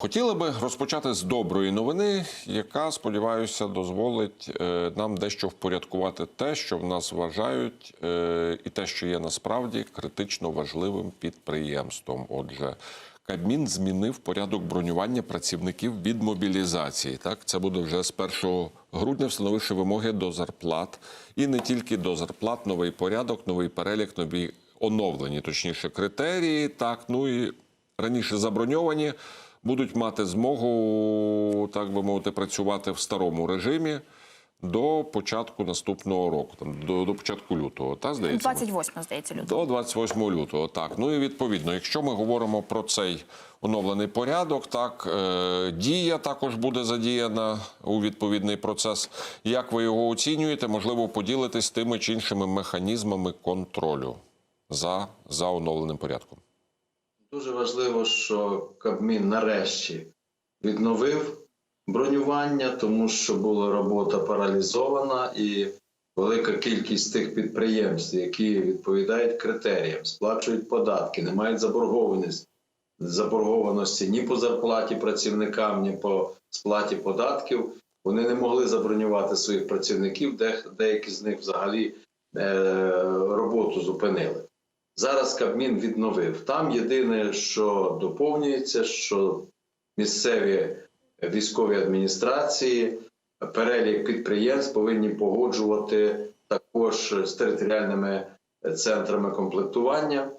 Хотіли би розпочати з доброї новини, яка, сподіваюся, дозволить е, нам дещо впорядкувати те, що в нас вважають, е, і те, що є насправді критично важливим підприємством. Отже, Кабмін змінив порядок бронювання працівників від мобілізації. Так, це буде вже з 1 грудня, встановивши вимоги до зарплат, і не тільки до зарплат, новий порядок, новий перелік, нові оновлені, точніше, критерії. Так, ну і раніше заброньовані будуть мати змогу, так би мовити, працювати в старому режимі до початку наступного року, там до, до початку лютого. Та здається, 28, здається, лютого. до 28 лютого. Так, ну і відповідно, якщо ми говоримо про цей оновлений порядок, так е, дія також буде задіяна у відповідний процес. Як ви його оцінюєте? Можливо, поділитись тими чи іншими механізмами контролю за, за оновленим порядком. Дуже важливо, що Кабмін нарешті відновив бронювання, тому що була робота паралізована, і велика кількість тих підприємств, які відповідають критеріям, сплачують податки, не мають заборгованості, заборгованості ні по зарплаті працівникам, ні по сплаті податків. Вони не могли забронювати своїх працівників, де деякі з них взагалі е, роботу зупинили. Зараз Кабмін відновив. Там єдине, що доповнюється, що місцеві військові адміністрації, перелік підприємств повинні погоджувати також з територіальними центрами комплектування.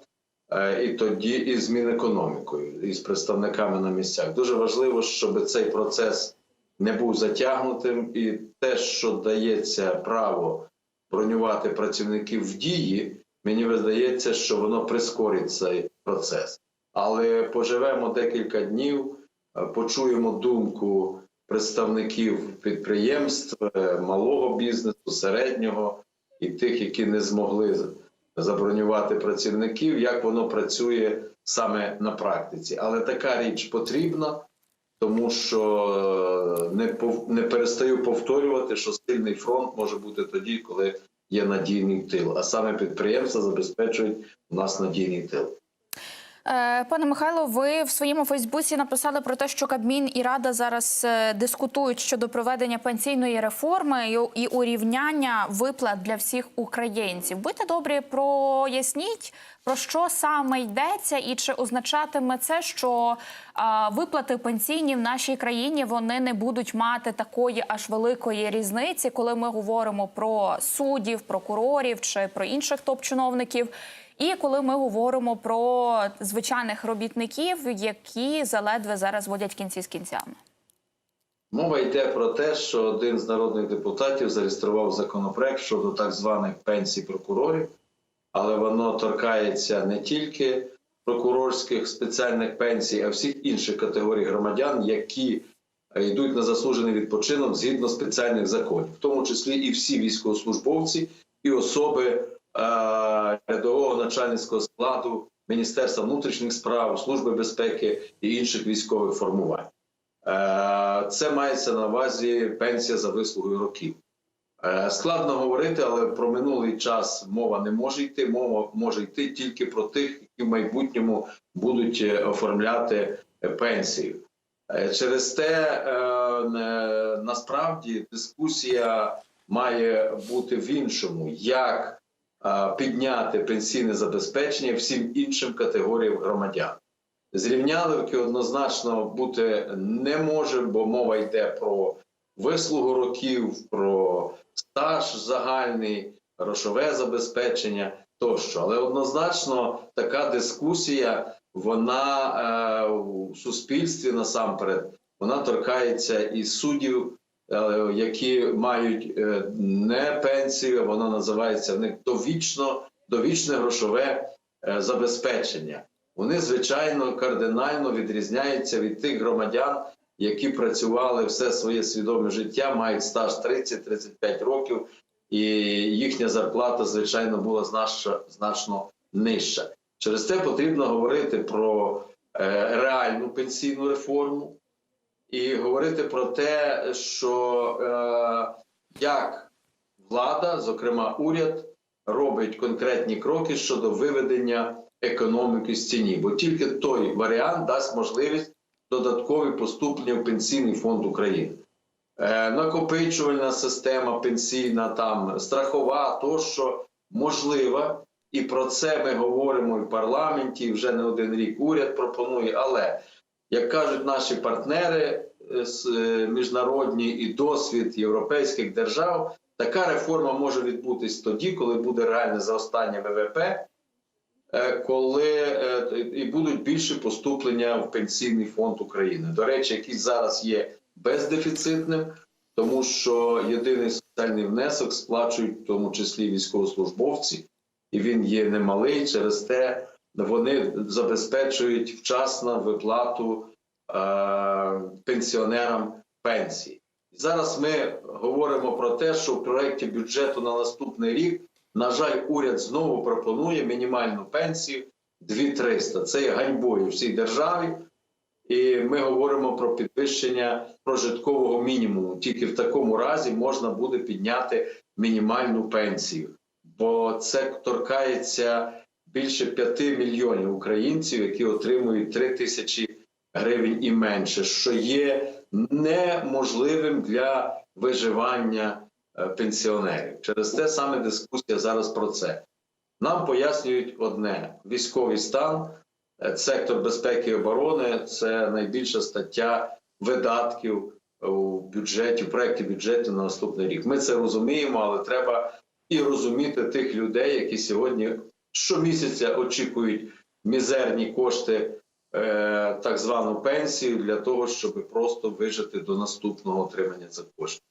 е, І тоді і з Мінекономікою, і з представниками на місцях. Дуже важливо, щоб цей процес не був затягнутим, і те, що дається право бронювати працівників в дії, мені видається, що воно прискорить цей процес. Але поживемо декілька днів, е, почуємо думку представників підприємств, е, малого бізнесу, середнього і тих, які не змогли забронювати працівників, як воно працює саме на практиці. Але така річ потрібна, тому що е, не, не перестаю повторювати, що сильний фронт може бути тоді, коли є надійний тил, а саме підприємства забезпечують у нас надійний тил. Е, Пане Михайло, ви в своєму Фейсбуці написали про те, що Кабмін і Рада зараз е, дискутують щодо проведення пенсійної реформи і, і урівняння виплат для всіх українців. Будьте добрі, проясніть про що саме йдеться, і чи означатиме це, що а, виплати пенсійні в нашій країні вони не будуть мати такої аж великої різниці, коли ми говоримо про суддів, прокурорів чи про інших топ-чиновників. І коли ми говоримо про звичайних робітників, які заледве зараз водять кінці з кінцями. Мова йде про те, що один з народних депутатів зареєстрував законопроект щодо так званих пенсій прокурорів, але воно торкається не тільки прокурорських спеціальних пенсій, а всіх інших категорій громадян, які е, йдуть на заслужений відпочинок згідно спеціальних законів, в тому числі і всі військовослужбовці, і особи е, рядового начальницького складу Міністерства внутрішніх справ, Служби безпеки і інших військових формувань. Е, Це мається на увазі пенсія за вислугою років. Е, Складно говорити, але про минулий час мова не може йти. Мова може йти тільки про тих, які в майбутньому будуть е, оформляти е, пенсію. Через те насправді дискусія має бути в іншому, як підняти пенсійне забезпечення всім іншим категоріям громадян. Зрівнялівки однозначно бути не може, бо мова йде про вислугу років, про стаж загальний, грошове забезпечення тощо. Але однозначно така дискусія, вона е, у суспільстві насамперед, вона торкається і суддів, е, які мають е, не пенсію, воно називається в них довічно, довічне грошове е, забезпечення вони звичайно кардинально відрізняються від тих громадян, які працювали все своє свідоме життя, мають стаж 30-35 років, і їхня зарплата, звичайно, була значно, значно нижча. Через це потрібно говорити про е, реальну пенсійну реформу і говорити про те, що е, як влада, зокрема уряд, робить конкретні кроки щодо виведення економіки з тіні, бо тільки той варіант дасть можливість додаткові поступлення в Пенсійний фонд України. Е, накопичувальна система пенсійна, там страхова, тощо можлива. І про це ми говоримо і в парламенті, і вже не один рік уряд пропонує. Але як кажуть наші партнери е, е, міжнародні і досвід європейських держав, така реформа може відбутись тоді, коли буде реальне зростання ВВП, коли е, і будуть більше поступлення в пенсійний фонд України. До речі, який зараз є бездефіцитним, тому що єдиний соціальний внесок сплачують в тому числі військовослужбовці, і він є немалий. Через те вони забезпечують вчасно виплату е, пенсіонерам пенсії. Зараз ми говоримо про те, що в проєкті бюджету на наступний рік, на жаль, уряд знову пропонує мінімальну пенсію 2300. Це є ганьбою всій державі. І ми говоримо про підвищення прожиткового мінімуму. Тільки в такому разі можна буде підняти мінімальну пенсію, бо це торкається більше 5 мільйонів українців, які отримують 3 тисячі гривень і менше, що є неможливим для виживання пенсіонерів. Через те саме дискусія зараз про це. Нам пояснюють одне: військовий стан, е, сектор безпеки і оборони це найбільша стаття видатків у бюджеті, в проєкті бюджету на наступний рік. Ми це розуміємо, але треба і розуміти тих людей, які сьогодні щомісяця очікують мізерні кошти, е, так звану пенсію, для того, щоб просто вижити до наступного отримання цих коштів.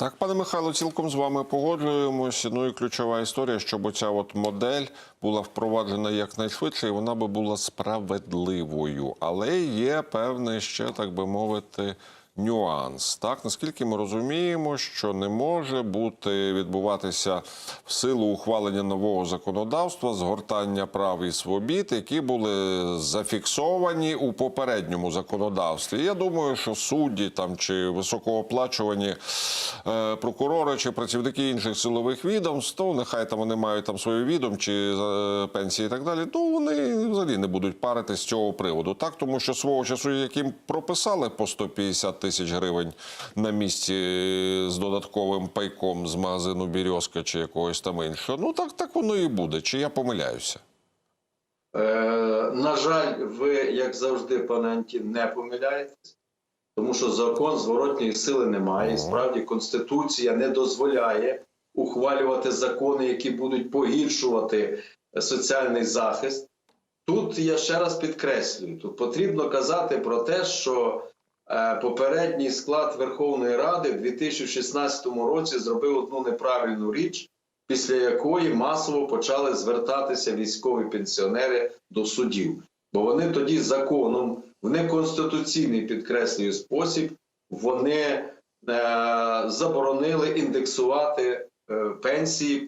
Так, пане Михайло, цілком з вами погоджуємося. Ну і ключова історія, щоб оця от модель була впроваджена якнайшвидше, і вона би була справедливою. Але є певний ще, так би мовити, нюанс. Так, наскільки ми розуміємо, що не може бути відбуватися в силу ухвалення нового законодавства згортання прав і свобід, які були зафіксовані у попередньому законодавстві. Я думаю, що судді там чи високооплачувані е, прокурори чи працівники інших силових відомств, то нехай там вони мають там свої відом чи е, пенсії і так далі. То вони взагалі не будуть парити з цього приводу. Так, тому що свого часу, яким прописали по 150 тисяч гривень на місці з додатковим пайком з магазину Бірьозка чи якогось там іншого. Ну так, так воно і буде. Чи я помиляюся? Е, на жаль, ви, як завжди, пане Антін, не помиляєтесь, тому що закон зворотньої сили немає. І справді Конституція не дозволяє ухвалювати закони, які будуть погіршувати соціальний захист. Тут я ще раз підкреслюю: тут потрібно казати про те, що попередній склад Верховної Ради в 2016 році зробив одну неправильну річ після якої масово почали звертатися військові пенсіонери до судів. Бо вони тоді законом, в неконституційний підкреслюю спосіб, вони е, заборонили індексувати е, пенсії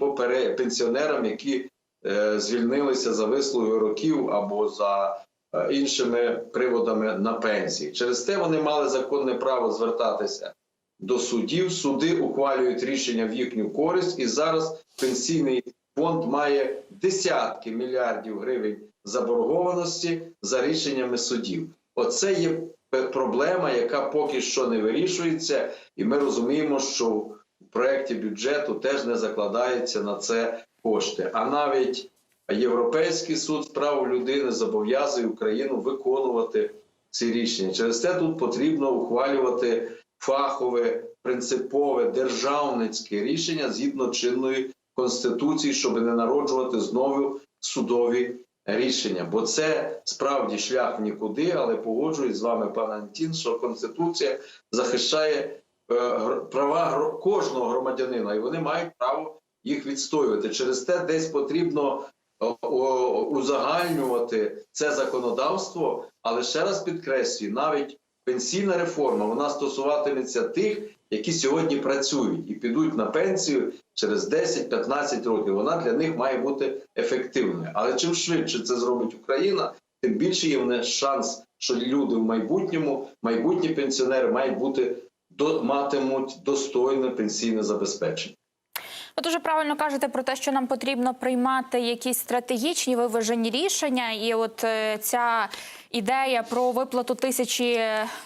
пенсіонерам, які е, звільнилися за вислугою років або за е, іншими приводами на пенсії. Через те вони мали законне право звертатися до судів. Суди ухвалюють рішення в їхню користь, і зараз пенсійний фонд має десятки мільярдів гривень заборгованості за рішеннями судів. Оце є проблема, яка поки що не вирішується, і ми розуміємо, що в проєкті бюджету теж не закладається на це кошти. А навіть Європейський суд з прав людини зобов'язує Україну виконувати ці рішення. Через те тут потрібно ухвалювати фахове, принципове державницьке рішення згідно чинної конституції, щоб не народжувати знову судові рішення. Бо це справді шлях нікуди, але погоджуюсь з вами, пане Антін, що конституція захищає е, права кожного громадянина, і вони мають право їх відстоювати. Через те десь потрібно узагальнювати це законодавство, але ще раз підкреслюю, навіть пенсійна реформа вона стосуватиметься тих, які сьогодні працюють і підуть на пенсію через 10-15 років. Вона для них має бути ефективною. Але чим швидше це зробить Україна, тим більше є в нас шанс, що люди в майбутньому, майбутні пенсіонери мають бути матимуть достойне пенсійне забезпечення. Ви дуже правильно кажете про те, що нам потрібно приймати якісь стратегічні виважені рішення, і от е, ця ідея про виплату тисячі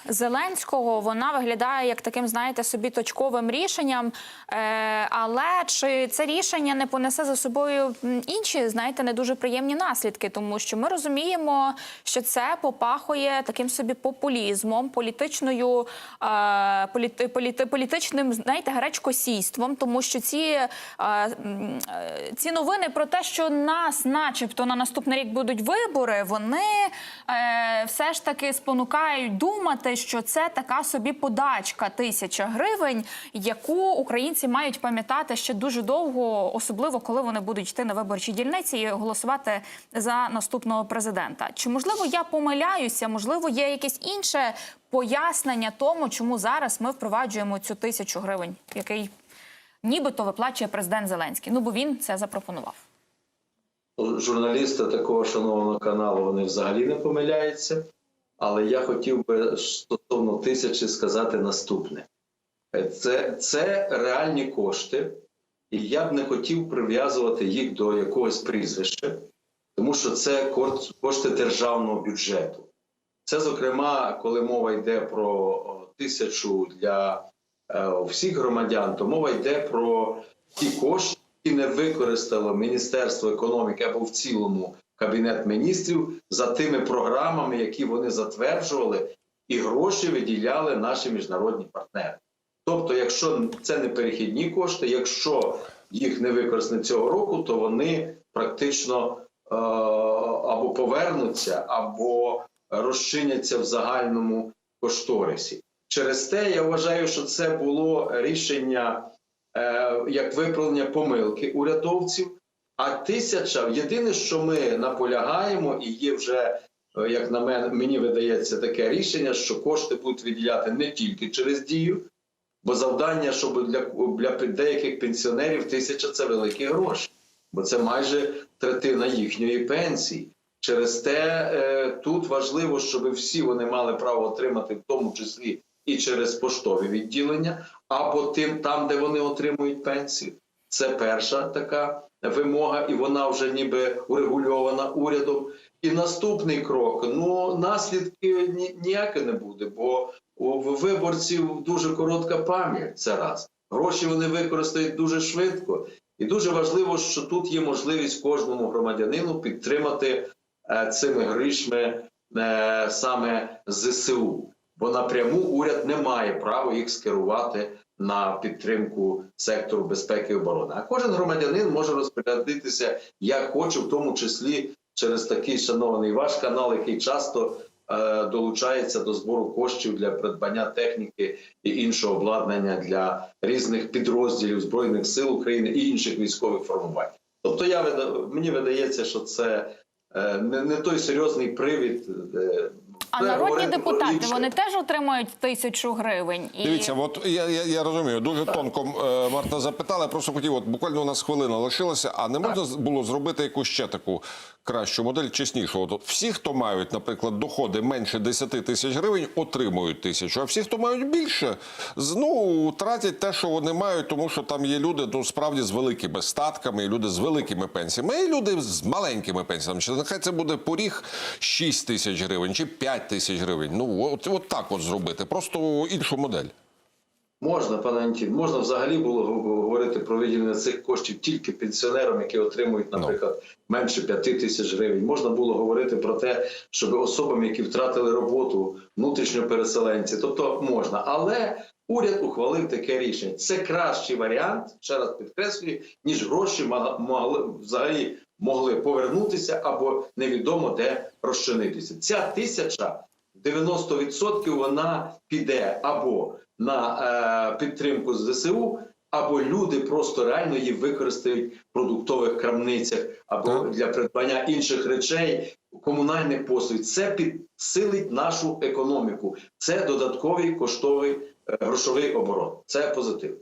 Зеленського вона виглядає як таким, знаєте, собі точковим рішенням. Е, але чи це рішення не понесе за собою інші, знаєте, не дуже приємні наслідки, тому що ми розуміємо, що це попахує таким собі популізмом, політичною е, політи, політи, політичним, знаєте, гречкосійством, тому що ці, е, ці новини про те, що нас, начебто, на наступний рік будуть вибори, вони все ж таки спонукають думати, що це така собі подачка тисяча гривень, яку українці мають пам'ятати ще дуже довго, особливо коли вони будуть йти на виборчі дільниці і голосувати за наступного президента. Чи можливо я помиляюся? Можливо, є якесь інше пояснення тому, чому зараз ми впроваджуємо цю тисячу гривень, який нібито виплачує президент Зеленський. Ну бо він це запропонував. Журналісти такого шанованого каналу вони взагалі не помиляються. Але я хотів би стосовно тисячі сказати наступне: це, це реальні кошти, і я б не хотів прив'язувати їх до якогось прізвища, тому що це кошти державного бюджету. Це, зокрема, коли мова йде про тисячу для е, всіх громадян, то мова йде про ті кошти, не використало Міністерство економіки або в цілому Кабінет міністрів за тими програмами, які вони затверджували, і гроші виділяли наші міжнародні партнери. Тобто, якщо це не перехідні кошти, якщо їх не використано цього року, то вони практично е, або повернуться, або розчиняться в загальному кошторисі. Через те я вважаю, що це було рішення як виправлення помилки урядовців. А тисяча єдине, що ми наполягаємо, і є вже, е, як на мене, мені видається таке рішення, що кошти будуть виділяти не тільки через дію, бо завдання, щоб для, для деяких пенсіонерів тисяча це великі гроші, бо це майже третина їхньої пенсії. Через те е, тут важливо, щоб всі вони мали право отримати, в тому числі і через поштові відділення, або тим там, де вони отримують пенсію. Це перша така вимога, і вона вже ніби урегульована урядом. І наступний крок: ну наслідки ні, ніяке не буде, бо у виборців дуже коротка пам'ять. Це раз гроші вони використають дуже швидко, і дуже важливо, що тут є можливість кожному громадянину підтримати е, цими грішми е, саме ЗСУ. Бо напряму уряд не має права їх скерувати на підтримку сектору безпеки і оборони. А кожен громадянин може розпорядитися як хоче, в тому числі через такий шанований ваш канал, який часто е, долучається до збору коштів для придбання техніки і іншого обладнання для різних підрозділів збройних сил України і інших військових формувань. Тобто, я мені видається, що це е, не, не той серйозний привід. е, А це народні депутати вони теж отримають тисячу гривень. І... Дивіться, от я, я, я розумію, дуже тонко е, Марта запитала. Я просто хотів, от буквально у нас хвилина лишилася, а не можна було зробити якусь ще таку кращу модель, чеснішу. От, от всі, хто мають, наприклад, доходи менше 10 тисяч гривень, отримують тисячу. А всі, хто мають більше, ну тратять те, що вони мають, тому що там є люди, ну справді з великими статками, і люди з великими пенсіями, і люди з маленькими пенсіями. Чи нехай це буде поріг 6 тисяч гривень чи 5 тисяч гривень. Ну от, от так от зробити, просто іншу модель. Можна, пане Антін, можна взагалі було говорити про виділення цих коштів тільки пенсіонерам, які отримують, наприклад, менше 5 тисяч гривень. Можна було говорити про те, щоб особам, які втратили роботу, внутрішньо переселенці, тобто можна. Але уряд ухвалив таке рішення. Це кращий варіант, ще раз підкреслюю, ніж гроші могли взагалі могли повернутися або невідомо де розчинитися. Ця тисяча 90% вона піде або на е, підтримку ЗСУ, або люди просто реально її використають в продуктових крамницях, або Так. для придбання інших речей, комунальних послуг. Це підсилить нашу економіку. Це додатковий коштовий е, грошовий оборот. Це позитив.